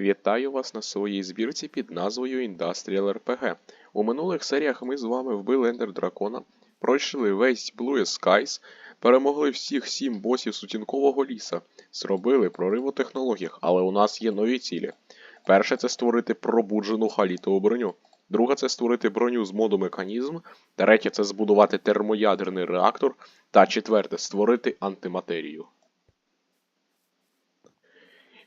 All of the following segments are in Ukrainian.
Вітаю вас на своїй збірці під назвою Industrial RPG. У минулих серіях ми з вами вбили Ендер Дракона, пройшли весь Blue Skies, перемогли всіх сім босів сутінкового ліса, зробили прорив у технологіях, але у нас є нові цілі. Перше це створити пробуджену халітову броню. Друге це створити броню з моду механізм. Третє це збудувати термоядерний реактор. Та четверте створити антиматерію.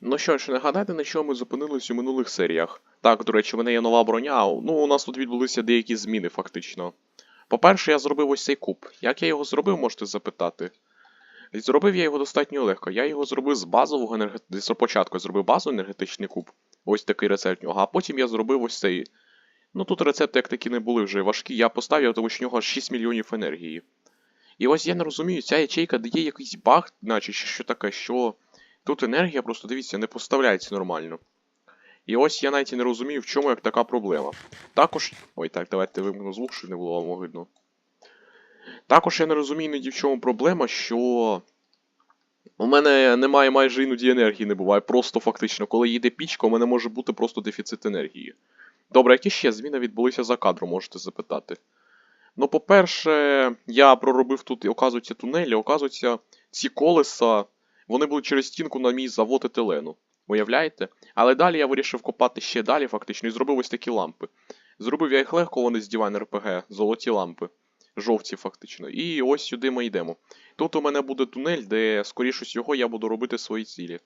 Ну що ж, нагадайте, на чому ми зупинились у минулих серіях. Так, до речі, в мене є нова броня. Ну, у нас тут відбулися деякі зміни, фактично. По-перше, я зробив ось цей куб. Як я його зробив, можете запитати. Зробив я його достатньо легко. Я його зробив з базового енергетичного. Спочатку я зробив базовий енергетичний куб. Ось такий рецепт нього. А потім я зробив ось цей. Ну тут рецепти як такі не були вже важкі. Я поставив, тому що в нього 6 мільйонів енергії. І ось я не розумію, ця ячейка дає якийсь баг, наче що таке, що. Тут енергія просто, дивіться, не поставляється нормально. І ось я навіть не розумію, в чому як така проблема. Також. Ой, так, давайте вимкну звук, щоб не було вам видно. Також я не розумію іноді в чому проблема, що. У мене немає майже іноді енергії не буває. Просто фактично, коли їде пічка, у мене може бути просто дефіцит енергії. Добре, які ще зміни відбулися за кадром, можете запитати. Ну, по-перше, я проробив тут, оказується, тунелі, оказується, ці колеса. Вони були через стінку на мій завод етилену. Уявляєте? Але далі я вирішив копати ще далі, фактично, і зробив ось такі лампи. Зробив я їх легко, вони з Divine RPG, золоті лампи. Жовті, фактично. І ось сюди ми йдемо. Тут у мене буде тунель, де, скоріше всього, я буду робити свої цілі.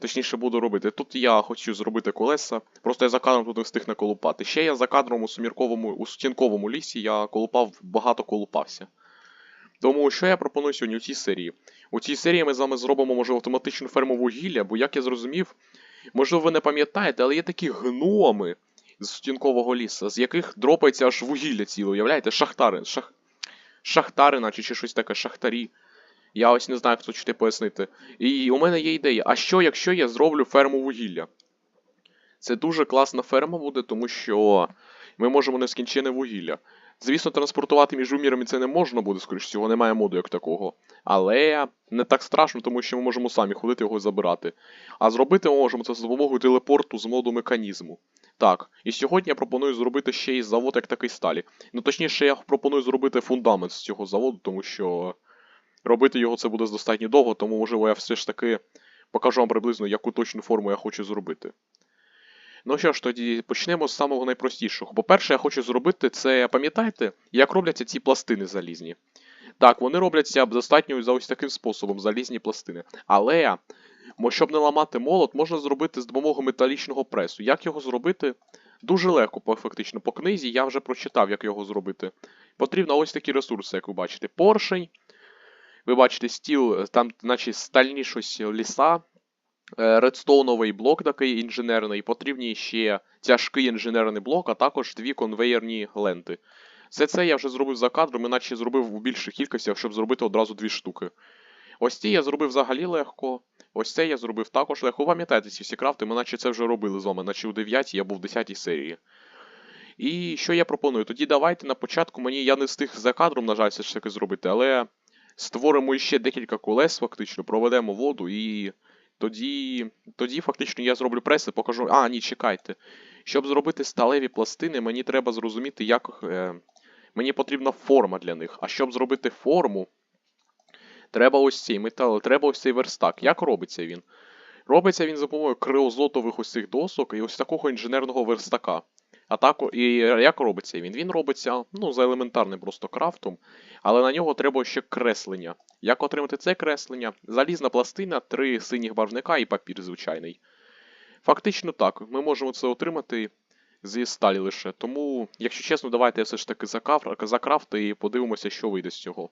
Точніше, буду робити. Тут я хочу зробити колеса, просто я за кадром тут не встиг наколупати. Ще я за кадром у сумірковому, у сутінковому лісі я колупав, багато колупався. Тому що я пропоную сьогодні у цій серії? У цій серії ми з вами зробимо, може, автоматичну ферму вугілля, бо як я зрозумів, можливо, ви не пам'ятаєте, але є такі гноми з сутінкового лісу, з яких дропається аж вугілля ціле, уявляєте? Шахтари. Шах... Шахтари, наче чи щось таке, шахтарі. Я ось не знаю, як точно пояснити. І у мене є ідея. А що, якщо я зроблю ферму вугілля? Це дуже класна ферма буде, тому що ми можемо нескінчене вугілля. Звісно, транспортувати між вимірами це не можна буде, скоріш всього, немає моду як такого. Але не так страшно, тому що ми можемо самі ходити його і забирати. А зробити ми можемо це за допомогою телепорту з моду механізму. Так, і сьогодні я пропоную зробити ще й завод як такий сталі. Ну точніше, я пропоную зробити фундамент з цього заводу, тому що робити його це буде достатньо довго, тому можливо я все ж таки покажу вам приблизно, яку точну форму я хочу зробити. Ну що ж, тоді почнемо з самого найпростішого. По-перше, я хочу зробити це, пам'ятаєте, як робляться ці пластини залізні? Так, вони робляться достатньо за ось таким способом, залізні пластини. Але, щоб не ламати молот, можна зробити з допомогою металічного пресу. Як його зробити? Дуже легко, фактично. По книзі я вже прочитав, як його зробити. Потрібно ось такі ресурси, як ви бачите. Поршень. Ви бачите стіл, там, наче стальні щось ліса, редстоуновий блок такий інженерний, потрібні ще тяжкий інженерний блок, а також дві конвейерні ленти. Все це я вже зробив за кадром, іначе зробив у більших кількостях, щоб зробити одразу дві штуки. Ось ці я зробив взагалі легко. Ось це я зробив також легко. Пам'ятаєте ці всі крафти, ми наче це вже робили з вами, наче у 9 я був в 10 серії. І що я пропоную? Тоді давайте на початку мені я не встиг за кадром, на жаль, все ж таки зробити, але створимо ще декілька колес, фактично, проведемо воду і. Тоді тоді фактично я зроблю преси, покажу. А, ні, чекайте. Щоб зробити сталеві пластини, мені треба зрозуміти, як. Е, Мені потрібна форма для них. А щоб зробити форму, треба ось цей метал, треба ось цей верстак. Як робиться він? Робиться він за допомогою криозотових ось цих досок і ось такого інженерного верстака. А так, і як робиться він? Він робиться ну, за елементарним просто крафтом, але на нього треба ще креслення. Як отримати це креслення? Залізна пластина, три синіх барвника і папір звичайний. Фактично так, ми можемо це отримати зі сталі лише. Тому, якщо чесно, давайте я все ж таки закрафту і подивимося, що вийде з цього.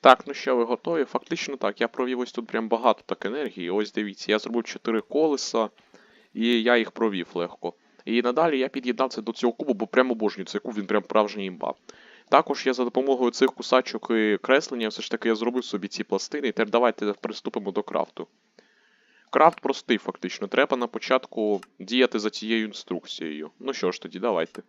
Так, ну що, ви готові? Фактично так, я провів ось тут прям багато так енергії. Ось дивіться, я зробив 4 колеса, і я їх провів легко. І надалі я під'єднав це до цього кубу, бо прямо обожнюю цей куб, він прям правжній імба. Також я за допомогою цих кусачок і креслення все ж таки я зробив собі ці пластини, і тепер давайте приступимо до крафту. Крафт простий, фактично. Треба на початку діяти за цією інструкцією. Ну що ж тоді, давайте.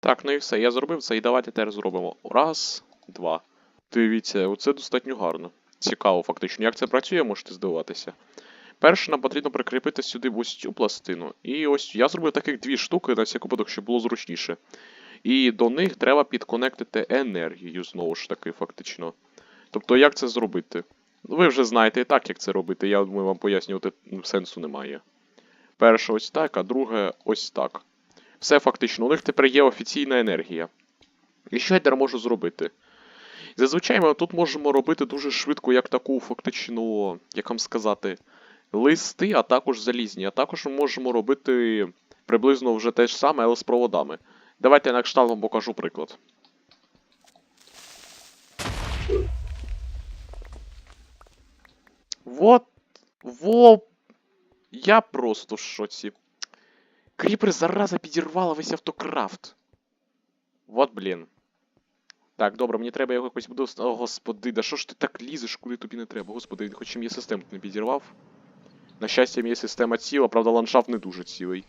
Так, ну і все, я зробив це, і давайте тепер зробимо. Раз, два. Дивіться, оце достатньо гарно. Цікаво, фактично. Як це працює, можете здивуватися. Перше, нам потрібно прикріпити сюди ось цю пластину. І ось я зробив таких дві штуки на всяк випадок, щоб було зручніше. І до них треба підконектити енергію, знову ж таки, фактично. Тобто, як це зробити? Ну, ви вже знаєте і так, як це робити. Я думаю, вам пояснювати сенсу немає. Перше ось так, а друге ось так. Все фактично, у них тепер є офіційна енергія. І що я тепер можу зробити? Зазвичай ми тут можемо робити дуже швидко, як таку фактично, як вам сказати, листи, а також залізні. А також ми можемо робити приблизно вже те ж саме, але з проводами. Давайте я на кшталт вам покажу приклад. Вот. Во. Я просто в шоці. Кріпер зараза підірвала весь автокрафт. Вот, блін. Так, добре, мені треба його якось буду. О, господи, да що ж ти так лізеш, куди тобі не треба? Господи, хоч мені систему не підірвав. На щастя, мені система ціла, правда, ландшафт не дуже цілий.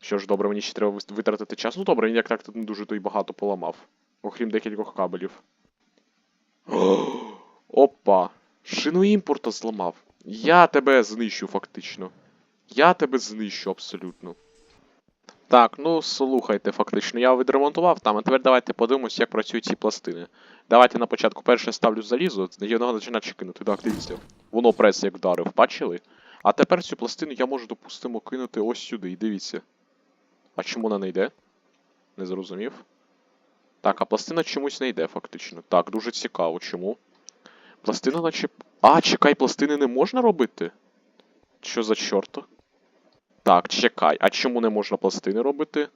Що ж, добре, мені ще треба витратити час. Ну добре, він як так тут не дуже то й багато поламав. Окрім декількох кабелів. Опа! Шину імпорта зламав. Я тебе знищу, фактично. Я тебе знищу абсолютно. Так, ну слухайте, фактично, я відремонтував там, а тепер давайте подивимось, як працюють ці пластини. Давайте на початку перше ставлю залізо, його починає кинути. Так, дивіться. Воно прес як вдарив, бачили? А тепер цю пластину я можу, допустимо, кинути ось сюди, і дивіться. А чому вона не йде? Не зрозумів. Так, а пластина чомусь не йде, фактично. Так, дуже цікаво, чому? Пластина наче. А, чекай, пластини не можна робити? Що за чорто? Так, чекай, а чому не можна пластини робити?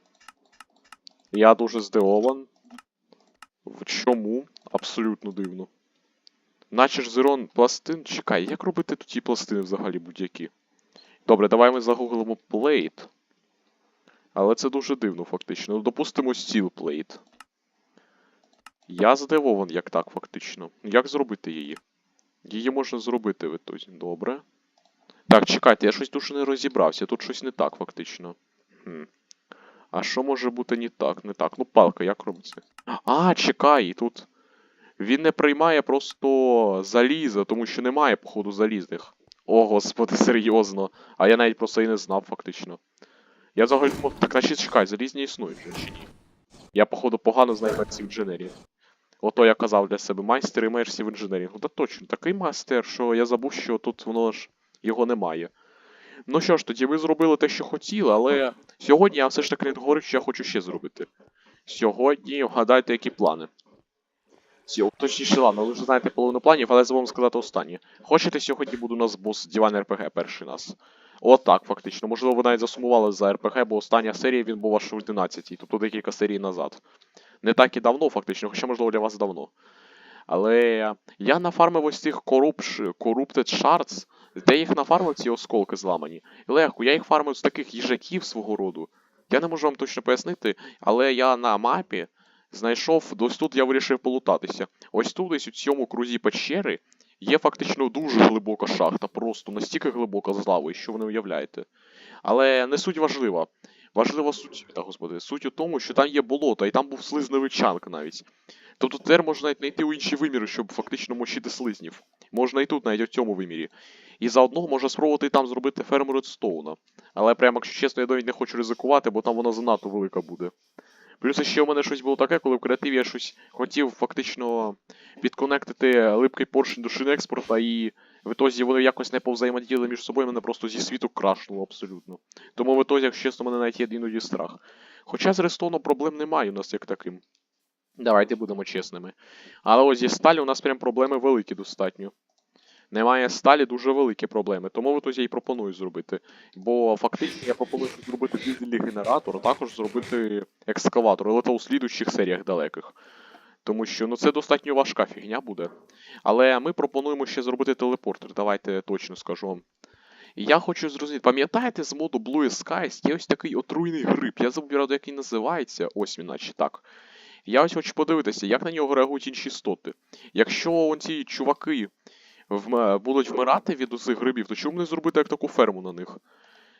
Я дуже здивован. В чому? Абсолютно дивно. Наче ж зерон пластин. Чекай, як робити тут ті пластини взагалі будь-які? Добре, давай ми загуглимо plate. Але це дуже дивно, фактично. Ну, допустимо, steel plate. Я здивований, як так, фактично. Як зробити її? Її можна зробити в ітозі. Добре. Так, чекайте, я щось дуже не розібрався. Тут щось не так, фактично. Хм. А що може бути не так? Не так. Ну, палка, як робиться? А, чекай, тут. Він не приймає просто заліза, тому що немає, походу, залізних. О, господи, серйозно. А я навіть просто і не знав, фактично. Я взагалі. думав, Так, значить, чекай, залізні існують вже чи ні? Я, походу, погано знаю мерсів інженерії. Ото я казав для себе майстер і мерсів інженерінгу. Та точно, такий майстер, що я забув, що тут воно ж його немає. Ну що ж, тоді ви зробили те, що хотіли, але сьогодні я все ж таки не говорю, що я хочу ще зробити. Сьогодні вгадайте, які плани. Сьо- Точніше, ладно, ви вже знаєте половину планів, але забув вам сказати останнє. Хочете, сьогодні буде у нас бос Діван РПГ перший нас. Отак, фактично. Можливо, ви навіть засумували за РПГ, бо остання серія він був аж в 11-й, тобто декілька серій назад. Не так і давно, фактично, хоча, можливо, для вас давно. Але я нафармив ось цих corrupt, Corrupted Shards, де їх нафармив ці осколки зламані. Легко, я їх фармив з таких їжаків свого роду. Я не можу вам точно пояснити, але я на мапі знайшов, ось тут я вирішив полутатися. Ось тут, ось у цьому крузі печери, є фактично дуже глибока шахта, просто настільки глибока з лавою, що ви не уявляєте. Але не суть важлива. Важлива суть, та господи, суть у тому, що там є болото, і там був слизневий чанк навіть. Тобто тепер можна навіть знайти у інші виміри, щоб фактично мочити слизнів. Можна і тут, навіть у цьому вимірі. І заодно можна спробувати там зробити ферму редстоуна. Але прямо, якщо чесно, я навіть не хочу ризикувати, бо там вона занадто велика буде. Плюс ще у мене щось було таке, коли в креативі я щось хотів фактично підконектити липкий поршень до шини експорта, і в ітозі вони якось не повзаємодіяли між собою, мене просто зі світу крашнуло абсолютно. Тому в ітозі, якщо чесно, мене навіть є іноді страх. Хоча з рестоуном проблем немає у нас як таким. Давайте будемо чесними. Але ось зі сталі у нас прям проблеми великі достатньо. Немає сталі дуже великі проблеми, тому от я і пропоную зробити. Бо фактично я пропоную зробити дизельний генератор, а також зробити екскаватор, але то у слідуючих серіях далеких. Тому що ну це достатньо важка фігня буде. Але ми пропонуємо ще зробити телепортер, давайте точно скажу вам. Я хочу зрозуміти, пам'ятаєте з моду Blue Skies є ось такий отруйний гриб, я забув, як він називається, ось він наче так. Я ось хочу подивитися, як на нього реагують інші істоти. Якщо ці чуваки. Будуть вмирати від цих грибів, то чому не зробити як таку ферму на них?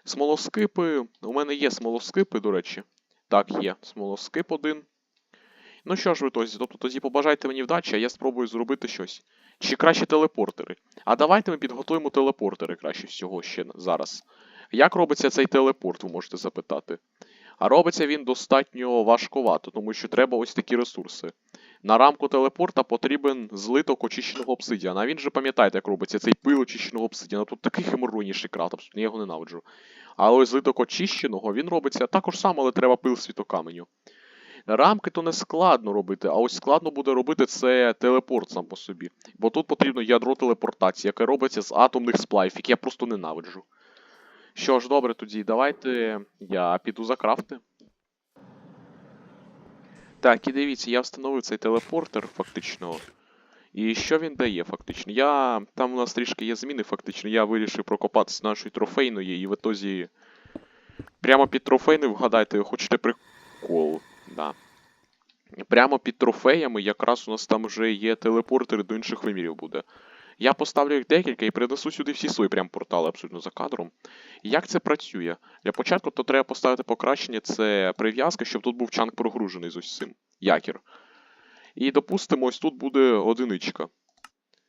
Смолоскипи. У мене є смолоскипи, до речі. Так, є. Смолоскип один. Ну що ж ви тозі, тобто тоді побажайте мені вдачі, а я спробую зробити щось. Чи краще телепортери? А давайте ми підготуємо телепортери краще всього ще зараз. Як робиться цей телепорт, ви можете запитати. А робиться він достатньо важкувато, тому що треба ось такі ресурси. На рамку телепорта потрібен злиток очищеного обсидіана. Він же пам'ятаєте, як робиться цей пил очищеного обсидіана. Тут такий хеморойніший крат, абсолютно, я його ненавиджу. Але ось злиток очищеного, він робиться також само, але треба пил світокаменю. Рамки то не складно робити, а ось складно буде робити це телепорт сам по собі. Бо тут потрібно ядро телепортації, яке робиться з атомних сплавів, які я просто ненавиджу. Що ж, добре, тоді давайте я піду закрафти. Так, і дивіться, я встановив цей телепортер фактично. І що він дає, фактично? Я. Там у нас трішки є зміни, фактично. Я вирішив прокопатися нашої трофейної, і в ітозі. Прямо під трофейною, вгадайте, хочете прикол. Да. Прямо під трофеями якраз у нас там вже є телепортери до інших вимірів буде. Я поставлю їх декілька і перенесу сюди всі свої прям портали абсолютно за кадром. Як це працює? Для початку то треба поставити покращення, це прив'язка, щоб тут був чанк прогружений з ось цим. Якір. І допустимо, ось тут буде одиничка.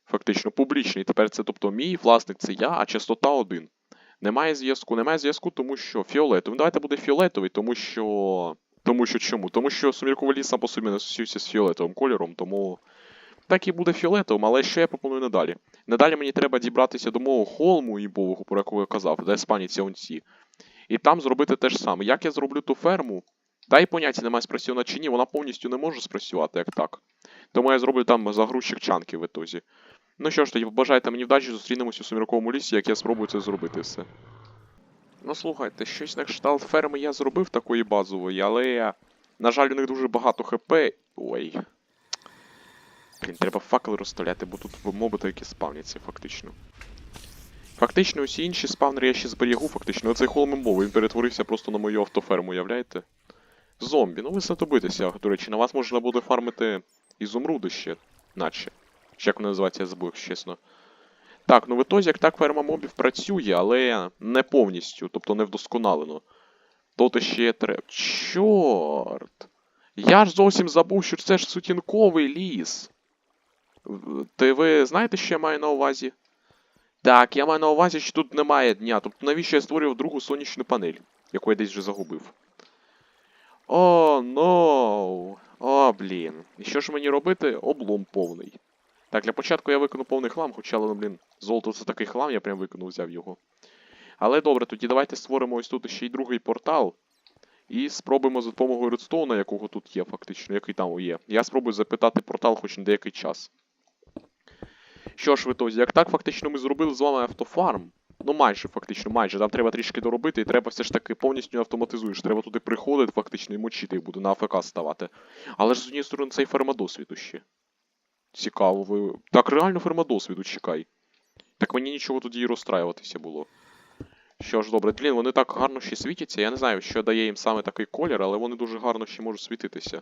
Фактично, публічний. Тепер це, тобто, мій власник це я, а частота 1. Немає зв'язку. Немає зв'язку, тому що фіолетовий. Ну, давайте буде фіолетовий, тому що. Тому що чому? Тому що суміркова ліс сам по собі не асоціюється з фіолетовим кольором, тому. Так і буде фіолетовим, але що я пропоную надалі? Надалі мені треба дібратися до мого холму імбового, про якого я казав, де спаняться онці. І там зробити те ж саме. Як я зроблю ту ферму? Та й поняття немає спрацьована чи ні, вона повністю не може спрацювати, як так. Тому я зроблю там загрузчик чанки в ітозі. Ну що ж, тоді побажайте мені вдачі, зустрінемося у сумірковому лісі, як я спробую це зробити все. Ну слухайте, щось на кшталт ферми я зробив такої базової, але. На жаль, у них дуже багато хп. Ой. Блін, треба факели розставляти, бо тут моби такі спавняться, фактично. Фактично, усі інші спавнери я ще зберігу, фактично. Оцей холм імбовий, він перетворився просто на мою автоферму, уявляєте? Зомбі, ну ви знадобитеся, до речі, на вас можна буде фармити ізумруди ще, наче. Чи як вони називаються, я забув, чесно. Так, ну в ітозі, як так ферма мобів працює, але не повністю, тобто не вдосконалено. Тут ще треба. Чорт! Я ж зовсім забув, що це ж сутінковий ліс. Ти ви знаєте, що я маю на увазі? Так, я маю на увазі, що тут немає дня. Тобто навіщо я створював другу сонячну панель, яку я десь вже загубив. О, ноу. О, блін. І що ж мені робити? Облом повний. Так, для початку я викину повний хлам, хоча, але, ну, блін, золото це такий хлам, я прям викинув, взяв його. Але добре, тоді давайте створимо ось тут ще й другий портал. І спробуємо за допомогою редстоуна, якого тут є, фактично, який там є. Я спробую запитати портал хоч на деякий час. Що ж ви тозі, як так фактично ми зробили з вами автофарм. Ну майже, фактично, майже. Там треба трішки доробити, і треба все ж таки повністю автоматизуєш. Треба туди приходити, фактично, і мочити їх буде на АФК ставати. Але ж з однієї сторони це і ще. Цікаво, ви. Так, реально ферма досвіду, чекай. Так мені нічого тоді і розстраюватися було. Що ж, добре, блін, вони так гарно ще світяться. Я не знаю, що дає їм саме такий колір, але вони дуже гарно ще можуть світитися.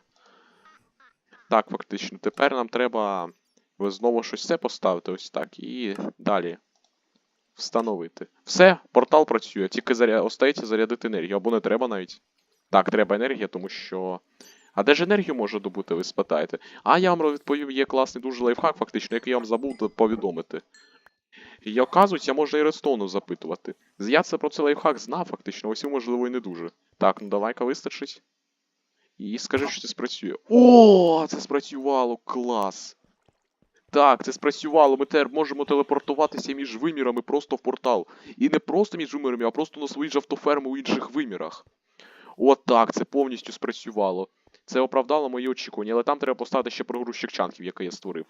Так, фактично, тепер нам треба знову щось це поставити ось так. І далі. Встановити. Все, портал працює, тільки заря... остається зарядити енергію, або не треба навіть. Так, треба енергія, тому що. А де ж енергію може добути, ви спитаєте? А я вам відповів, є класний дуже лайфхак, фактично, який я вам забув повідомити. І оказується, можна і Редстоуну запитувати. Я це про цей лайфхак знав, фактично, ось можливо і не дуже. Так, ну давай-ка вистачить. І скажи, що це спрацює. О, це спрацювало! Клас! Так, це спрацювало. Ми тепер можемо телепортуватися між вимірами просто в портал. І не просто між вимірами, а просто на свої ж автоферми у інших вимірах. От так, це повністю спрацювало. Це оправдало мої очікування, але там треба поставити ще прогрузчик чанків, який я створив.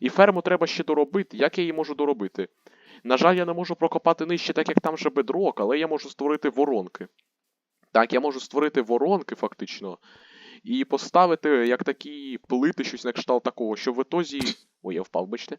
І ферму треба ще доробити. Як я її можу доробити? На жаль, я не можу прокопати нижче, так як там же бедрок, але я можу створити воронки. Так, я можу створити воронки, фактично, і поставити як такі плити, щось на кшталт такого, щоб в ітозі. Ой, я впав, бачите.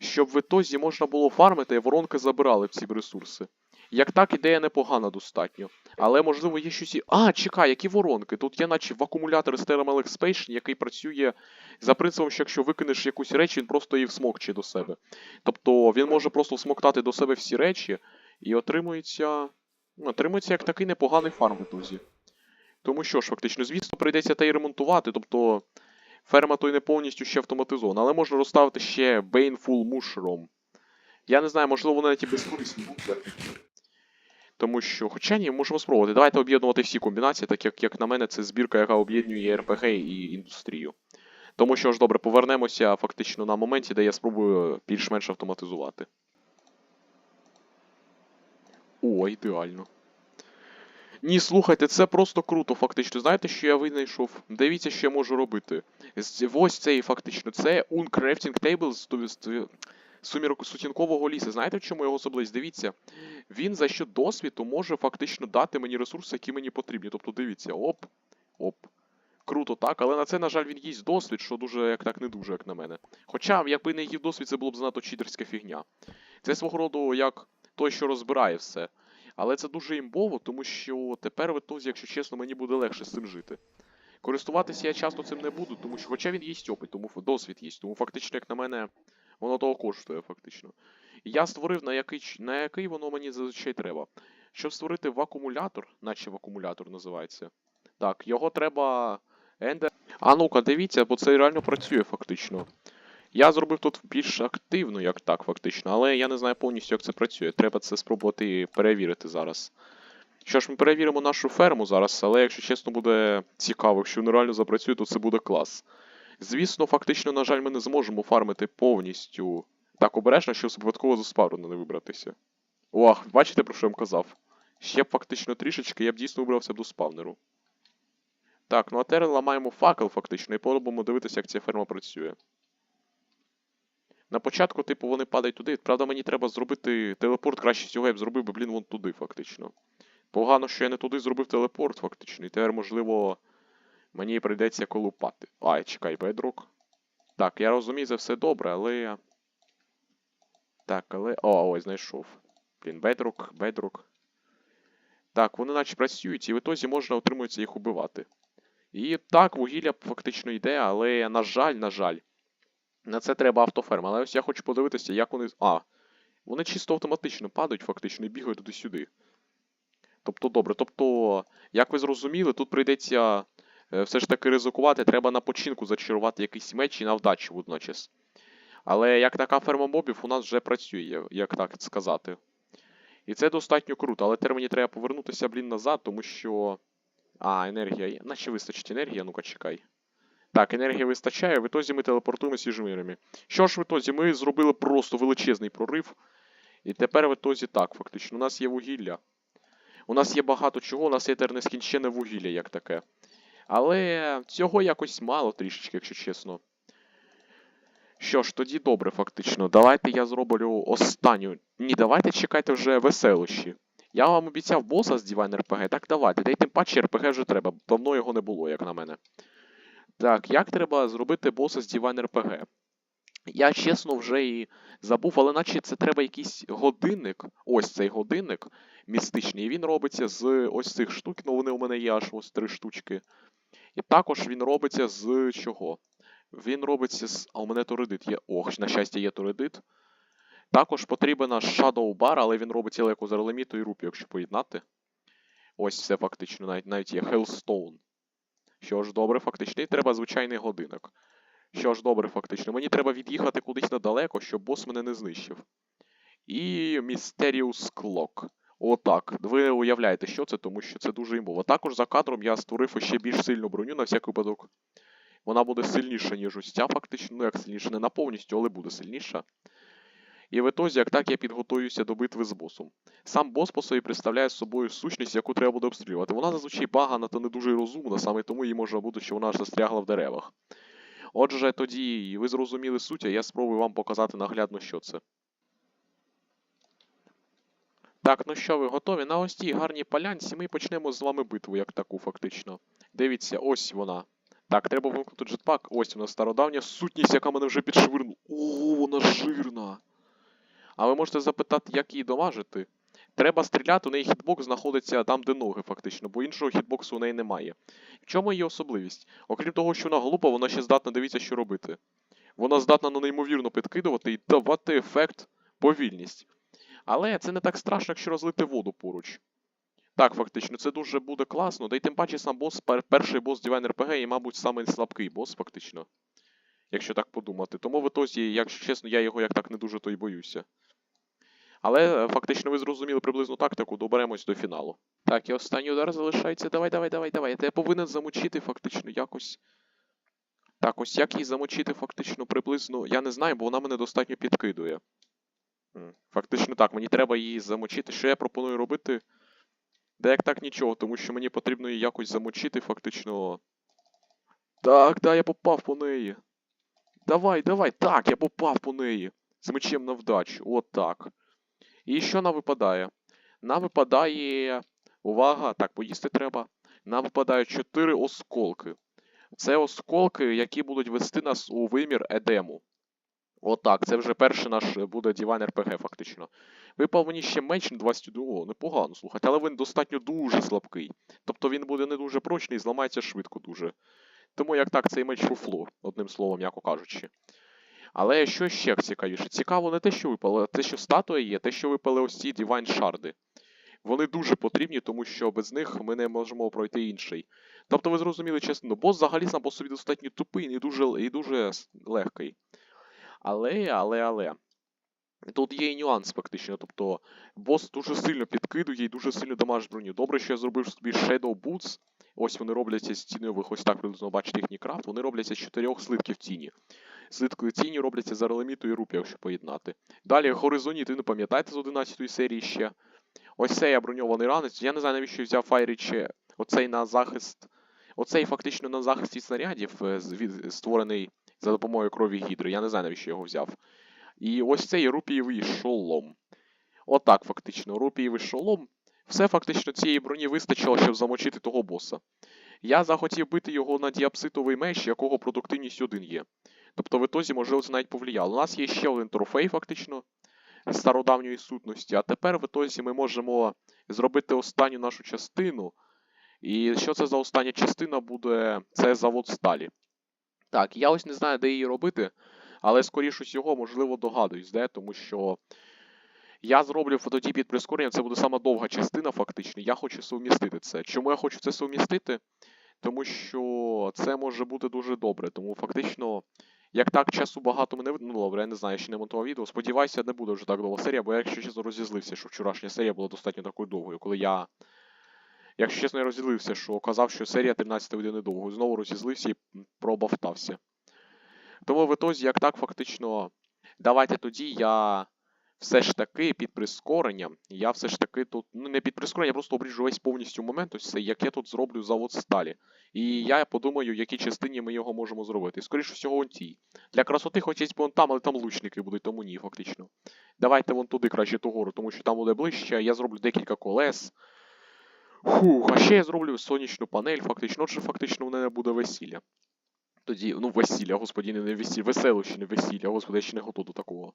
Щоб в ітозі можна було фармити, і воронки забирали всі ресурси. Як так, ідея непогана достатньо. Але можливо є щось. А, чекай, які воронки? Тут є наче в акумулятор з Thermal Expansion, який працює за принципом, що якщо викинеш якусь річ, він просто її всмокче до себе. Тобто він може просто всмоктати до себе всі речі і отримується. Ну, отримується як такий непоганий фарм в ітозі. Тому що ж, фактично, звісно, прийдеться та й ремонтувати, тобто ферма то й не повністю ще автоматизована, але можна розставити ще Baneful Mushroom. Я не знаю, можливо, вони навіть і безкорисні будуть. Тому що, хоча ні, можемо спробувати. Давайте об'єднувати всі комбінації, так як, як на мене, це збірка, яка об'єднує РПГ і індустрію. Тому що ж добре, повернемося фактично на моменті, де я спробую більш-менш автоматизувати. О, ідеально. Ні, слухайте, це просто круто, фактично. Знаєте, що я винайшов? Дивіться, що я можу робити. Ось цей фактично. Це Uncrafting Table з сумірок сутінкового лісу. Знаєте, в чому його особливість? Дивіться. Він за що досвіду може фактично дати мені ресурси, які мені потрібні. Тобто дивіться, оп, оп. Круто, так, але на це, на жаль, він їсть досвід, що дуже як так не дуже, як на мене. Хоча, якби не їв досвід, це було б занадто читерська фігня. Це свого роду як той, що розбирає все. Але це дуже імбово, тому що тепер в ітозі, якщо чесно, мені буде легше з цим жити. Користуватися я часто цим не буду, тому що, хоча він їсть опит, тому досвід їсть, тому фактично, як на мене, воно того коштує, фактично. Я створив на який, на який воно мені зазвичай треба. Щоб створити вакуумулятор, наче вакуумулятор називається. Так, його треба. Ендер. А ну-ка, дивіться, бо це реально працює фактично. Я зробив тут більш активно, як так, фактично, але я не знаю повністю, як це працює. Треба це спробувати перевірити зараз. Що ж, ми перевіримо нашу ферму зараз, але якщо чесно буде цікаво, якщо воно реально запрацює, то це буде клас. Звісно, фактично, на жаль, ми не зможемо фармити повністю так обережно, щоб випадково з спавну не вибратися. Ох, бачите, про що я вам казав? Ще б фактично трішечки, я б дійсно вибрався до спавнеру. Так, ну а тепер ламаємо факел фактично і пробуємо дивитися, як ця ферма працює. На початку, типу, вони падають туди. Правда, мені треба зробити телепорт краще всього, я б зробив би, блін, вон туди, фактично. Погано, що я не туди зробив телепорт, фактично. І тепер, можливо, мені прийдеться колупати. Ай, чекай, бедрок. Так, я розумію, це все добре, але. Так, але. О, ой, знайшов. Блін, бедрок, бедрок. Так, вони наче працюють, і в ітозі можна отримується їх убивати. І так, вугілля фактично йде, але, на жаль, на жаль. На це треба автоферма. Але ось я хочу подивитися, як вони. А. Вони чисто автоматично падають, фактично, і бігають туди-сюди. Тобто, добре. Тобто, як ви зрозуміли, тут прийдеться е, все ж таки ризикувати, треба на починку зачарувати якийсь меч і на вдачу водночас. Але як така ферма мобів у нас вже працює, як так сказати. І це достатньо круто, але тепер мені треба повернутися, блін, назад, тому що. А, енергія. Наче вистачить енергія, ну-ка чекай. Так, енергії вистачає, в ітозі ми телепортуємося з мирами. Що ж в ітозі, ми зробили просто величезний прорив. І тепер в ітозі так, фактично, у нас є вугілля. У нас є багато чого, у нас є тепер нескінчене вугілля, як таке. Але цього якось мало трішечки, якщо чесно. Що ж, тоді добре, фактично. Давайте я зроблю останню. Ні, давайте чекайте вже веселощі. Я вам обіцяв боса з Divine RPG, так давайте. Та й тим паче RPG вже треба. Давно його не було, як на мене. Так, як треба зробити боса з Divine RPG? Я чесно вже і забув, але наче це треба якийсь годинник. Ось цей годинник містичний. І він робиться з ось цих штук. Ну, вони у мене є аж ось три штучки. І також він робиться з чого? Він робиться з. А у мене торедит є. Ох, на щастя, є торедит. Також потрібен Shadow Bar, але він робиться легко з релеміту і рупі, якщо поєднати. Ось це фактично, навіть навіть є Hellstone. Що ж, добре, фактично, і треба звичайний годинок. Що ж, добре, фактично. Мені треба від'їхати кудись недалеко, щоб бос мене не знищив. І Mysterious Clock. Отак. Ви уявляєте, що це, тому що це дуже імбово. Також за кадром я створив ще більш сильну броню на всяк випадок. Вона буде сильніша, ніж ось ця, фактично. Ну, як сильніша, не на повністю, але буде сильніша. І в ітозі, як так, я підготуюся до битви з босом. Сам бос по собі представляє собою сущність, яку треба буде обстрілювати. Вона зазвичай багана та не дуже розумна, саме тому їй може бути, що вона застрягла в деревах. Отже, тоді ви зрозуміли суть, а я спробую вам показати наглядно, що це. Так, ну що ви готові? На ось цій гарній полянці ми почнемо з вами битву, як таку, фактично. Дивіться, ось вона. Так, треба вимкнути джетпак. Ось вона стародавня сутність, яка мене вже підшвирнула. О, вона жирна. А ви можете запитати, як її домажити? Треба стріляти, у неї хітбокс знаходиться там, де ноги, фактично, бо іншого хітбоксу у неї немає. В чому її особливість? Окрім того, що вона глупа, вона ще здатна дивіться, що робити. Вона здатна на неймовірно підкидувати і давати ефект повільність. Але це не так страшно, якщо розлити воду поруч. Так, фактично, це дуже буде класно. Да й тим паче сам бос, перший бос Divine RPG і, мабуть, самий слабкий бос, фактично. Якщо так подумати. Тому в ітозі, якщо чесно, я його як так не дуже то й боюся. Але е, фактично ви зрозуміли приблизну тактику, доберемось до фіналу. Так, і останній удар залишається. Давай, давай, давай, давай. Я тебе повинен замочити фактично якось. Так, ось як її замочити фактично приблизно. Я не знаю, бо вона мене достатньо підкидує. Фактично так, мені треба її замочити. Що я пропоную робити? Да як так нічого, тому що мені потрібно її якось замочити, фактично. Так, да, я попав по неї. Давай, давай, так, я попав по неї. З мечем на вдачу. От так. І що нам випадає? Нам випадає. Увага, так, поїсти треба. Нам випадають 4 осколки. Це осколки, які будуть вести нас у вимір Едему. Отак, це вже перший наш е, буде Divine RPG, фактично. Випав мені ще меч на 22, О, непогано, слухайте, але він достатньо дуже слабкий. Тобто він буде не дуже прочний, і зламається швидко дуже. Тому як так, цей меч фуфло, одним словом, м'яко кажучи. Але що ще цікавіше? Цікаво не те, що випало, а те, що статуя є, те, що випали ось ці Divine шарди. Вони дуже потрібні, тому що без них ми не можемо пройти інший. Тобто ви зрозуміли чесно, бос взагалі сам по собі достатньо тупий і дуже, і дуже легкий. Але, але, але. Тут є і нюанс, фактично. Тобто, бос дуже сильно підкидує і дуже сильно дамаж броню. Добре, що я зробив собі Shadow Boots. Ось вони робляться з тіньових, ось так приблизно бачите їхній крафт. Вони робляться з чотирьох слитків тіні. Слитки тіні робляться з релеміту і рупі, якщо поєднати. Далі горизоніти, ви пам'ятаєте з 11 серії ще. Ось цей броньований ранець. Я не знаю, навіщо взяв Файріче оцей на захист. Оцей фактично на захист від снарядів, е, створений за допомогою крові гідри. Я не знаю, навіщо його взяв. І ось цей рупієвий шолом. Отак, фактично, рупієвий шолом. Все фактично цієї броні вистачило, щоб замочити того боса. Я захотів бити його на діапситовий меч, якого продуктивність 1 є. Тобто в ітозі, можливо, це навіть повлияло. У нас є ще один трофей, фактично, стародавньої сутності. А тепер в ітозі ми можемо зробити останню нашу частину. І що це за остання частина буде? Це завод сталі. Так, я ось не знаю, де її робити, але скоріше всього, можливо, догадуюсь, де, тому що я зроблю фототіп під прискоренням, це буде сама довга частина, фактично. Я хочу сумістити це. Чому я хочу це сумістити? Тому що це може бути дуже добре. Тому фактично, як так часу багато мене ну добре, я не знаю, ще не монтував відео. Сподіваюся, не буде вже так довга серія, бо я, якщо чесно, розізлився, що вчорашня серія була достатньо такою довгою, коли я. Якщо чесно, я розділився, що казав, що серія 13 години довго, Знову розізлився і пробавтався. Тому в ітозі, як так, фактично, давайте тоді я все ж таки під прискоренням, я все ж таки тут, ну не під прискоренням, я просто обріжу весь повністю момент, ось це, як я тут зроблю завод сталі. І я подумаю, в якій частині ми його можемо зробити. Скоріше всього, вон тій. Для красоти хочеться вон там, але там лучники будуть, тому ні, фактично. Давайте вон туди краще ту гору, тому що там буде ближче. Я зроблю декілька колес. Фух, а ще я зроблю сонячну панель, фактично. Отже, фактично, у мене буде весілля. Тоді, ну, весілля, господі, не весілля, веселище, не весілля, господи, я ще не готов до такого.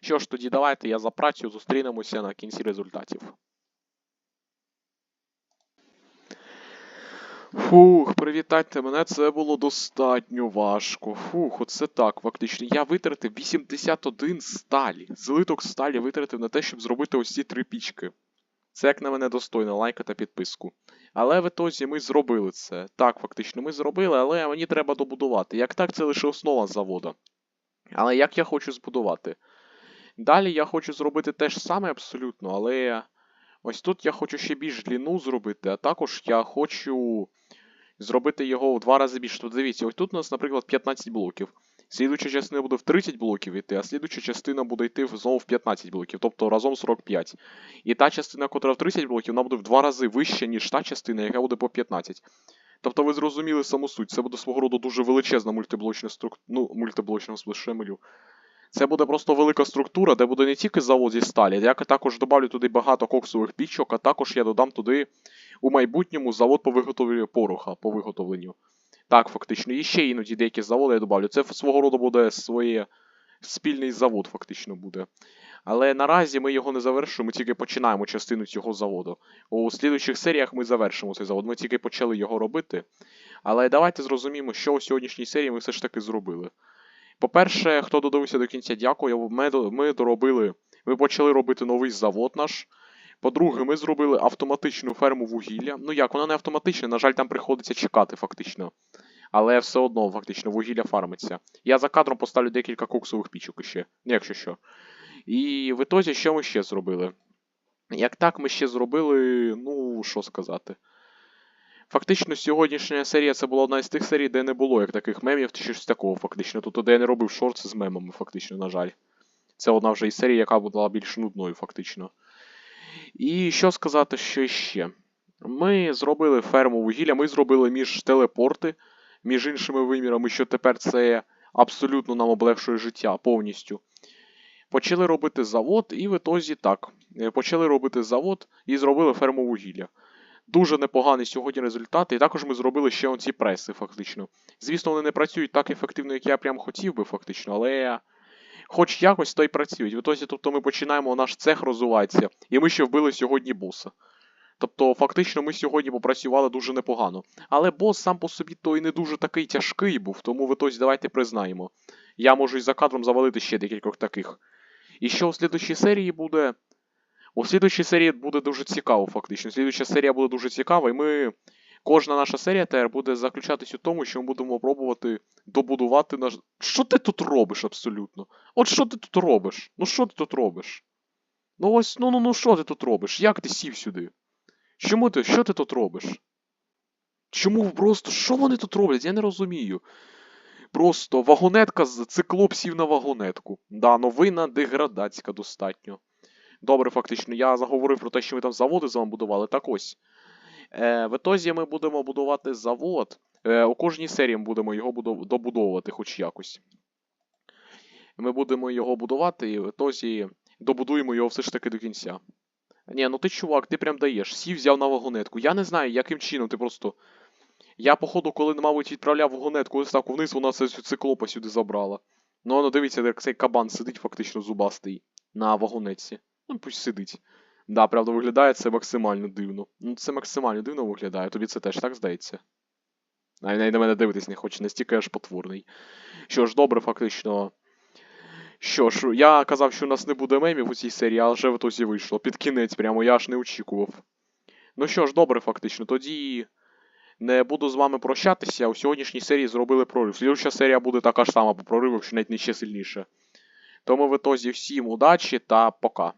Що ж, тоді давайте я за працю зустрінемося на кінці результатів. Фух, привітайте мене, це було достатньо важко. Фух, оце так, фактично. Я витратив 81 сталі. Злиток сталі витратив на те, щоб зробити ось ці три пічки. Це як на мене достойно, лайка та підписку. Але в ітозі ми зробили це. Так, фактично, ми зробили, але мені треба добудувати. Як так, це лише основа заводу. Але як я хочу збудувати? Далі я хочу зробити те ж саме абсолютно, але ось тут я хочу ще більш длину зробити, а також я хочу зробити його в два рази більше. Тут дивіться, ось тут у нас, наприклад, 15 блоків. Слідуюча частина буде в 30 блоків йти, а слідуюча частина буде йти знову в 15 блоків, тобто разом 45. І та частина, котра в 30 блоків, вона буде в два рази вища, ніж та частина, яка буде по 15. Тобто ви зрозуміли саму суть. Це буде свого роду дуже величезна мультиблочна структура. Ну, мультиблочна шемелю. Це буде просто велика структура, де буде не тільки завод зі сталі, я також додавлю туди багато коксових пічок, а також я додам туди у майбутньому завод по виготовленню пороха, по виготовленню. Так, фактично. І ще іноді деякі заводи я додавлю. Це свого роду буде своє спільний завод, фактично буде. Але наразі ми його не завершуємо, ми тільки починаємо частину цього заводу. У слідуючих серіях ми завершимо цей завод. Ми тільки почали його робити. Але давайте зрозуміємо, що у сьогоднішній серії ми все ж таки зробили. По-перше, хто додивився до кінця, дякую. Ми, ми доробили, ми почали робити новий завод наш. По-друге, ми зробили автоматичну ферму вугілля. Ну як, вона не автоматична, на жаль, там приходиться чекати фактично. Але все одно, фактично, вугілля фармиться. Я за кадром поставлю декілька коксових пічок ще, ну, якщо що. І в ітозі, що ми ще зробили? Як так, ми ще зробили, ну, що сказати. Фактично, сьогоднішня серія це була одна із тих серій, де не було як таких мемів чи щось такого, фактично. Тут де я не робив шорти з мемами, фактично, на жаль. Це одна вже із серій, яка була більш нудною, фактично. І що сказати, що ще? Ми зробили ферму вугілля, ми зробили між телепорти, між іншими вимірами, що тепер це абсолютно нам облегшує життя повністю. Почали робити завод, і в ітозі так. Е, Почали робити завод і зробили ферму вугілля. Дуже непоганий сьогодні результат, і також ми зробили ще оці преси, фактично. Звісно, вони не працюють так ефективно, як я прям хотів би, фактично, але хоч якось то й працюють. В ітозі, тобто ми починаємо, наш цех розвивається, і ми ще вбили сьогодні боса. Тобто, фактично, ми сьогодні попрацювали дуже непогано. Але бос сам по собі то і не дуже такий тяжкий був, тому в ітозі давайте признаємо. Я можу і за кадром завалити ще декількох таких. І що у слідущій серії буде. У слідущій серії буде дуже цікаво, фактично. Слідуща серія буде дуже цікава, і ми. Кожна наша серія тепер буде заключатись у тому, що ми будемо пробувати добудувати наш. Що ти тут робиш абсолютно? От що ти тут робиш? Ну що ти тут робиш? Ну ось, ну ну ну що ти тут робиш? Як ти сів сюди? Чому ти? Що ти тут робиш? Чому просто? Що вони тут роблять? Я не розумію. Просто вагонетка з циклоп сів на вагонетку. Да, новина деградацька достатньо. Добре, фактично, я заговорив про те, що ми там заводи з вами будували. Так ось. Е, в ітозі ми будемо будувати завод. Е, у кожній серії ми будемо його будов- добудовувати хоч якось. Ми будемо його будувати, і в ітозі добудуємо його все ж таки до кінця. Ні, ну ти чувак, ти прям даєш. Сів взяв на вагонетку. Я не знаю, яким чином ти просто. Я, походу, коли, мабуть, відправляв вагонетку ось так вниз, вона це циклопа сюди забрала. Ну, воно дивіться, як цей кабан сидить фактично зубастий на вагонетці. Ну, пусть сидить. Да, правда, виглядає це максимально дивно. Ну, це максимально дивно виглядає. Тобі це теж так здається. Навіть на мене дивитись не хоче, настільки аж потворний. Що ж, добре, фактично. Що ж, я казав, що у нас не буде мемів у цій серії, але вже в ітозі вийшло. Під кінець прямо я аж не очікував. Ну що ж, добре, фактично, тоді не буду з вами прощатися. У сьогоднішній серії зробили прорив. Слідуюча серія буде така ж сама по прориву, якщо навіть не ще сильніше. Тому в ітозі всім удачі та пока.